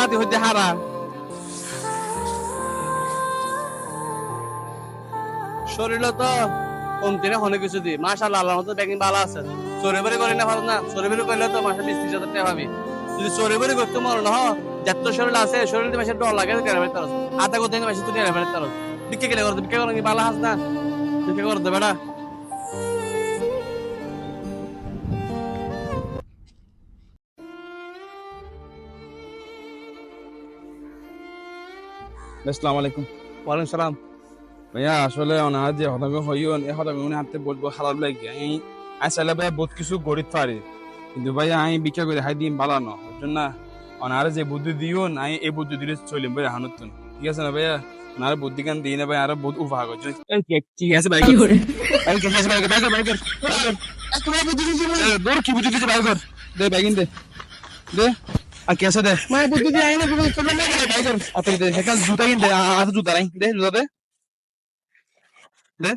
পাতি হইতে হারা। শরীর তো কমতি না অনেক কিছু দি। মাশাআল্লাহ, আল্লাহর মতো ব্যাগিং ভালো আছে। চোরে বেরে করে না ভালো না। চোরে বেরে করলে তো মাসে বিশ ত্রিশ হাজার যদি চোরে বেরে করতে মরো না যত শরীর আছে শরীরে মাসে ডর লাগে কেন বেড়ে তার আতা করতে মাসে তুই বেড়ে তার বিক্রি কেটে করতে বিক্রি করেন ভালো হাস না? বিক্রি করতে বেড়া আসসালামু আলাইকুম। ওয়ালাইকুম সালাম। ভাইয়া আসলে অনাহার যে হতাঙ্গ হইন এই হতাঙ্গ মনে হাতে বলব খারাপ লাগে। আমি আসলে ভাইয়া বহুত কিছু গরিব পারি কিন্তু ভাইয়া আমি বিক্রি করে হাই দিন ভালো না। ওর জন্য অনাহার যে বুদ্ধি দিও না আমি এই বুদ্ধি দিলে চলিম ভাইয়া হানুতুন ঠিক আছে না ভাইয়া? ওনার বুদ্ধি কান দিয়ে না ভাই আরও বহুত উপহার করছে ঠিক আছে ভাই ঠিক আছে। ভাই ভাই। ভাই দূর কি বুদ্ধি দিতে ভাই কর। দে ব্যাগিন দে। দে। আর আছে দে? মাই বুদ্ধি দিয়ে আইনা বুদ্ধি চলে না ভাই আতে দে সেখান জুতা কিন দে আ জুতা রাই দে জুতা দে। দে।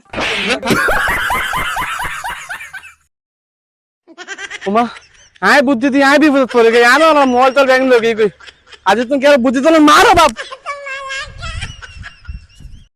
ওমা আয় বুদ্ধি দিয়ে আয় বিপদ পড়ে আনো না মোবাইল তোর ব্যাংক লোক আজ তুমি কি বুদ্ধি তোলে মারো বাপ।